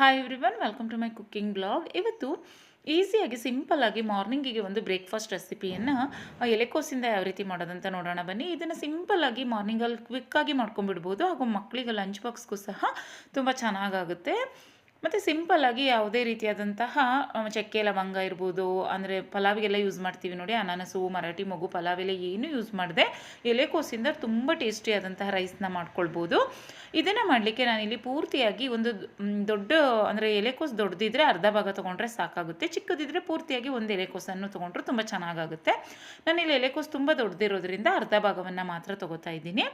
Hi everyone welcome to my cooking blog ಇವತ್ತು ಈಸಿಯಾಗಿ ಸಿಂಪಲ್ಲಾಗಿ ಮಾರ್ನಿಂಗಿಗೆ ಒಂದು ಬ್ರೇಕ್ಫಾಸ್ಟ್ ರೆಸಿಪಿಯನ್ನು ಎಲೆಕೋಸಿಂದ ಯಾವ ರೀತಿ ಮಾಡೋದಂತ ನೋಡೋಣ ಬನ್ನಿ. ಇದನ್ನು ಸಿಂಪಲ್ಲಾಗಿ ಮಾರ್ನಿಂಗಲ್ಲಿ ಕ್ವಿಕ್ಕಾಗಿ ಮಾಡ್ಕೊಂಡ್ಬಿಡ್ಬೋದು. ಹಾಗೂ ಮಕ್ಕಳಿಗೆ ಲಂಚ್ ಬಾಕ್ಸ್ಗೂ ಸಹ ತುಂಬ ಚೆನ್ನಾಗಾಗುತ್ತೆ. ಮತ್ತು ಸಿಂಪಲ್ಲಾಗಿ ಯಾವುದೇ ರೀತಿಯಾದಂತಹ ಚಕ್ಕೆ, ಲವಂಗ ಇರ್ಬೋದು, ಅಂದರೆ ಪಲಾವಿಗೆಲ್ಲ ಯೂಸ್ ಮಾಡ್ತೀವಿ ನೋಡಿ, ಅನಾನಸು, ಮರಾಠಿ, ಮಗು ಪಲಾವೆಲ್ಲ ಏನು ಯೂಸ್ ಮಾಡಿದೆ. ಎಲೆಕೋಸಿಂದ ತುಂಬ ಟೇಸ್ಟಿಯಾದಂತಹ ರೈಸ್ನ ಮಾಡ್ಕೊಳ್ಬೋದು. ಇದನ್ನು ಮಾಡಲಿಕ್ಕೆ ನಾನಿಲ್ಲಿ ಪೂರ್ತಿಯಾಗಿ ಒಂದು ದೊಡ್ಡ, ಅಂದರೆ ಎಲೆಕೋಸು ದೊಡ್ಡದಿದ್ರೆ ಅರ್ಧ ಭಾಗ ತೊಗೊಂಡ್ರೆ ಸಾಕಾಗುತ್ತೆ. ಚಿಕ್ಕದಿದ್ರೆ ಪೂರ್ತಿಯಾಗಿ ಒಂದು ಎಲೆಕೋಸನ್ನು ತೊಗೊಂಡ್ರೆ ತುಂಬ ಚೆನ್ನಾಗಾಗುತ್ತೆ. ನಾನಿಲ್ಲಿ ಎಲೆಕೋಸು ತುಂಬ ದೊಡ್ಡದಿರೋದ್ರಿಂದ ಅರ್ಧ ಭಾಗವನ್ನು ಮಾತ್ರ ತೊಗೋತಾ ಇದ್ದೀನಿ.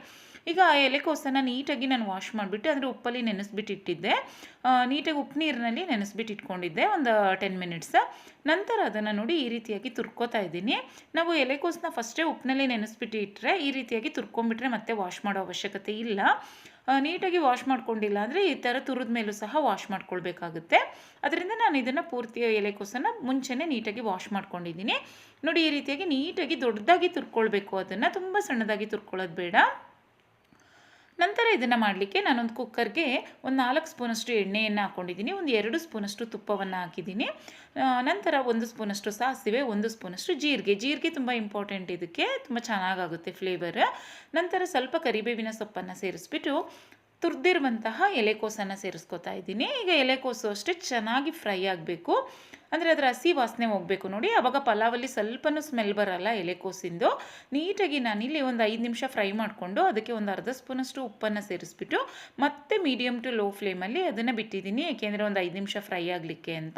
ಈಗ ಆ ಎಲೆಕೋಸನ್ನು ನೀಟಾಗಿ ನಾನು ವಾಶ್ ಮಾಡಿಬಿಟ್ಟು, ಅಂದರೆ ಉಪ್ಪಲ್ಲಿ ನೆನೆಸ್ಬಿಟ್ಟು ಇಟ್ಟಿದ್ದೆ ನೀಟಾಗಿ ಉಪ್ಪು ನೀರಿನಲ್ಲಿ ನೆನೆಸ್ಬಿಟ್ಟು ಇಟ್ಕೊಂಡಿದ್ದೆ ಒಂದು ಟೆನ್ ಮಿನಿಟ್ಸ್ ನಂತರ ಅದನ್ನು ನೋಡಿ ಈ ರೀತಿಯಾಗಿ ತುರ್ಕೋತಾ ಇದ್ದೀನಿ. ನಾವು ಎಲೆಕೋಸನ್ನ ಫಸ್ಟೇ ಉಪ್ಪಿನಲ್ಲಿ ನೆನೆಸ್ಬಿಟ್ಟು ಇಟ್ಟರೆ ಈ ರೀತಿಯಾಗಿ ತುರ್ಕೊಂಡ್ಬಿಟ್ರೆ ಮತ್ತೆ ವಾಶ್ ಮಾಡೋ ಅವಶ್ಯಕತೆ ಇಲ್ಲ. ನೀಟಾಗಿ ವಾಶ್ ಮಾಡ್ಕೊಂಡಿಲ್ಲ ಅಂದರೆ ಈ ಥರ ತುರಿದ ಮೇಲೂ ಸಹ ವಾಶ್ ಮಾಡ್ಕೊಳ್ಬೇಕಾಗುತ್ತೆ. ಅದರಿಂದ ನಾನು ಇದನ್ನು ಪೂರ್ತಿ ಎಲೆಕೋಸನ್ನು ಮುಂಚೆನೆ ನೀಟಾಗಿ ವಾಶ್ ಮಾಡ್ಕೊಂಡಿದ್ದೀನಿ. ನೋಡಿ ಈ ರೀತಿಯಾಗಿ ನೀಟಾಗಿ ದೊಡ್ಡದಾಗಿ ತುರ್ಕೊಳ್ಬೇಕು. ಅದನ್ನು ತುಂಬ ಸಣ್ಣದಾಗಿ ತುರ್ಕೊಳ್ಳೋದು ಬೇಡ. ನಂತರ ಇದನ್ನು ಮಾಡಲಿಕ್ಕೆ ನಾನೊಂದು ಕುಕ್ಕರ್ಗೆ ಒಂದು ನಾಲ್ಕು ಸ್ಪೂನಷ್ಟು ಎಣ್ಣೆಯನ್ನು ಹಾಕ್ಕೊಂಡಿದ್ದೀನಿ ಒಂದು ಎರಡು ಸ್ಪೂನಷ್ಟು ತುಪ್ಪವನ್ನು ಹಾಕಿದ್ದೀನಿ. ನಂತರ ಒಂದು ಸ್ಪೂನಷ್ಟು ಸಾಸಿವೆ, ಒಂದು ಸ್ಪೂನಷ್ಟು ಜೀರಿಗೆ. ಜೀರಿಗೆ ತುಂಬ ಇಂಪಾರ್ಟೆಂಟ್ ಇದಕ್ಕೆ, ತುಂಬ ಚೆನ್ನಾಗಾಗುತ್ತೆ ಫ್ಲೇವರ್ ನಂತರ ಸ್ವಲ್ಪ ಕರಿಬೇವಿನ ಸೊಪ್ಪನ್ನು ಸೇರಿಸ್ಬಿಟ್ಟು ತುರಿದಿರುವಂತಹ ಎಲೆಕೋಸನ್ನು ಸೇರಿಸ್ಕೊತಾ ಇದ್ದೀನಿ. ಈಗ ಎಲೆಕೋಸು ಅಷ್ಟೇ ಚೆನ್ನಾಗಿ ಫ್ರೈ ಆಗಬೇಕು. ಅಂದರೆ ಅದರ ಹಸಿ ವಾಸನೆ ಹೋಗಬೇಕು ನೋಡಿ. ಆವಾಗ ಪಲಾವಲ್ಲಿ ಸ್ವಲ್ಪನೂ ಸ್ಮೆಲ್ ಬರಲ್ಲ ಎಲೆಕೋಸಿಂದು ನೀಟಾಗಿ ನಾನಿಲ್ಲಿ ಒಂದು ಐದು ನಿಮಿಷ ಫ್ರೈ ಮಾಡಿಕೊಂಡು ಅದಕ್ಕೆ ಒಂದು ಅರ್ಧ ಸ್ಪೂನಷ್ಟು ಉಪ್ಪನ್ನು ಸೇರಿಸ್ಬಿಟ್ಟು ಮತ್ತೆ ಮೀಡಿಯಮ್ ಟು ಲೋ ಫ್ಲೇಮಲ್ಲಿ ಅದನ್ನು ಬಿಟ್ಟಿದ್ದೀನಿ. ಏಕೆಂದರೆ ಒಂದು ಐದು ನಿಮಿಷ ಫ್ರೈ ಆಗಲಿಕ್ಕೆ ಅಂತ.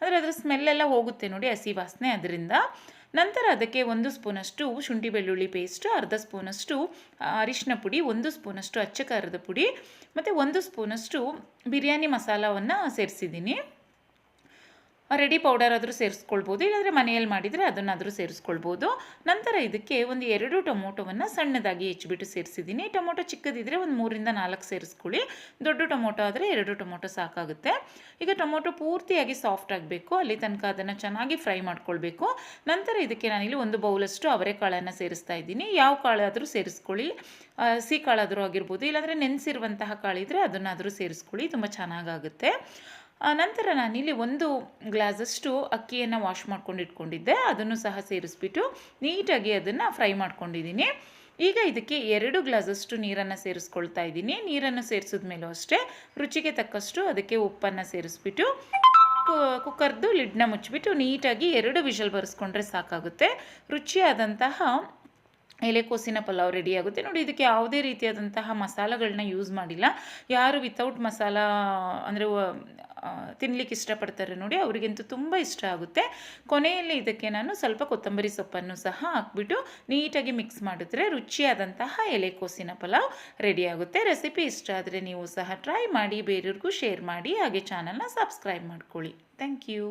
ಅಂದರೆ ಅದರ ಸ್ಮೆಲ್ಲೆಲ್ಲ ಹೋಗುತ್ತೆ ನೋಡಿ ಹಸಿ ವಾಸನೆ ಅದರಿಂದ. ನಂತರ ಅದಕ್ಕೆ ಒಂದು ಸ್ಪೂನಷ್ಟು ಶುಂಠಿ ಬೆಳ್ಳುಳ್ಳಿ ಪೇಸ್ಟ್ ಅರ್ಧ ಸ್ಪೂನಷ್ಟು ಅರಿಶಿನ ಪುಡಿ, ಒಂದು ಸ್ಪೂನಷ್ಟು ಅಚ್ಚ ಖಾರದ ಪುಡಿ, ಮತ್ತು ಒಂದು ಸ್ಪೂನಷ್ಟು ಬಿರಿಯಾನಿ ಮಸಾಲವನ್ನು ಸೇರಿಸಿದ್ದೀನಿ. ರೆಡಿ ಪೌಡರ್ ಆದರೂ ಸೇರಿಸ್ಕೊಳ್ಬೋದು, ಇಲ್ಲಾಂದರೆ ಮನೆಯಲ್ಲಿ ಮಾಡಿದರೆ ಅದನ್ನಾದರೂ ಸೇರಿಸ್ಕೊಳ್ಬೋದು. ನಂತರ ಇದಕ್ಕೆ ಒಂದು ಎರಡು ಟೊಮೊಟೊವನ್ನು ಸಣ್ಣದಾಗಿ ಹೆಚ್ಚಿಬಿಟ್ಟು ಸೇರಿಸಿದ್ದೀನಿ. ಟೊಮೊಟೊ ಚಿಕ್ಕದಿದ್ದರೆ ಒಂದು ಮೂರಿಂದ ನಾಲ್ಕು ಸೇರಿಸ್ಕೊಳ್ಳಿ. ದೊಡ್ಡ ಟೊಮೊಟೊ ಆದರೆ ಎರಡು ಟೊಮೊಟೊ ಸಾಕಾಗುತ್ತೆ. ಈಗ ಟೊಮೊಟೊ ಪೂರ್ತಿಯಾಗಿ ಸಾಫ್ಟ್ ಆಗಬೇಕು, ಅಲ್ಲಿ ತನಕ ಅದನ್ನು ಚೆನ್ನಾಗಿ ಫ್ರೈ ಮಾಡ್ಕೊಳ್ಬೇಕು. ನಂತರ ಇದಕ್ಕೆ ನಾನಿಲ್ಲಿ ಒಂದು ಬೌಲಷ್ಟು ಅವರೆಕಾಳನ್ನು ಸೇರಿಸ್ತಾ ಇದ್ದೀನಿ. ಯಾವ ಕಾಳಾದರೂ ಸೇರಿಸ್ಕೊಳ್ಳಿ. ಹಸಿ ಕಾಳಾದರೂ ಆಗಿರ್ಬೋದು, ಇಲ್ಲಾಂದರೆ ನೆನೆಸಿರುವಂತಹ ಕಾಳಿದ್ರೆ ಅದನ್ನಾದರೂ ಸೇರಿಸ್ಕೊಳ್ಳಿ, ತುಂಬ ಚೆನ್ನಾಗಾಗುತ್ತೆ. ನಂತರ ನಾನಿಲ್ಲಿ ಒಂದು ಗ್ಲಾಸಷ್ಟು ಅಕ್ಕಿಯನ್ನು ವಾಶ್ ಮಾಡ್ಕೊಂಡು ಇಟ್ಕೊಂಡಿದ್ದೆ. ಅದನ್ನು ಸಹ ಸೇರಿಸ್ಬಿಟ್ಟು ನೀಟಾಗಿ ಅದನ್ನು ಫ್ರೈ ಮಾಡ್ಕೊಂಡಿದ್ದೀನಿ. ಈಗ ಇದಕ್ಕೆ ಎರಡು ಗ್ಲಾಸಷ್ಟು ನೀರನ್ನು ಸೇರಿಸ್ಕೊಳ್ತಾ ಇದ್ದೀನಿ. ನೀರನ್ನು ಸೇರಿಸಿದ ಮೇಲೂ ಅಷ್ಟೇ ರುಚಿಗೆ ತಕ್ಕಷ್ಟು ಅದಕ್ಕೆ ಉಪ್ಪನ್ನು ಸೇರಿಸ್ಬಿಟ್ಟು ಕುಕ್ಕರ್ದು ಲಿಡ್ನ ಮುಚ್ಚಿಬಿಟ್ಟು ನೀಟಾಗಿ ಎರಡು ವಿಷಲ್ ಬರೆಸ್ಕೊಂಡ್ರೆ ಸಾಕಾಗುತ್ತೆ. ರುಚಿಯಾದಂತಹ ಎಲೆಕೋಸಿನ ಪಲಾವ್ ರೆಡಿ ಆಗುತ್ತೆ. ನೋಡಿ, ಇದಕ್ಕೆ ಯಾವುದೇ ರೀತಿಯಾದಂತಹ ಮಸಾಲಗಳನ್ನ ಯೂಸ್ ಮಾಡಿಲ್ಲ. ಯಾರು ವಿತೌಟ್ ಮಸಾಲ ಅಂದರೆ ತಿನ್ಲಿಕ್ಕೆ ಇಷ್ಟಪಡ್ತಾರೆ ನೋಡಿ, ಅವರಿಗಂತೂ ತುಂಬ ಇಷ್ಟ ಆಗುತ್ತೆ. ಕೊನೆಯಲ್ಲಿ ಇದಕ್ಕೆ ನಾನು ಸ್ವಲ್ಪ ಕೊತ್ತಂಬರಿ ಸೊಪ್ಪನ್ನು ಸಹ ಹಾಕ್ಬಿಟ್ಟು ನೀಟಾಗಿ ಮಿಕ್ಸ್ ಮಾಡಿದ್ರೆ ರುಚಿಯಾದಂತಹ ಎಲೆಕೋಸಿನ ಪಲಾವ್ ರೆಡಿ ಆಗುತ್ತೆ. ರೆಸಿಪಿ ಇಷ್ಟ ಆದರೆ ನೀವು ಸಹ ಟ್ರೈ ಮಾಡಿ, ಬೇರೆಯವ್ರಿಗೂ ಶೇರ್ ಮಾಡಿ, ಹಾಗೆ ಚಾನಲ್ನ ಸಬ್ಸ್ಕ್ರೈಬ್ ಮಾಡ್ಕೊಳ್ಳಿ. Thank you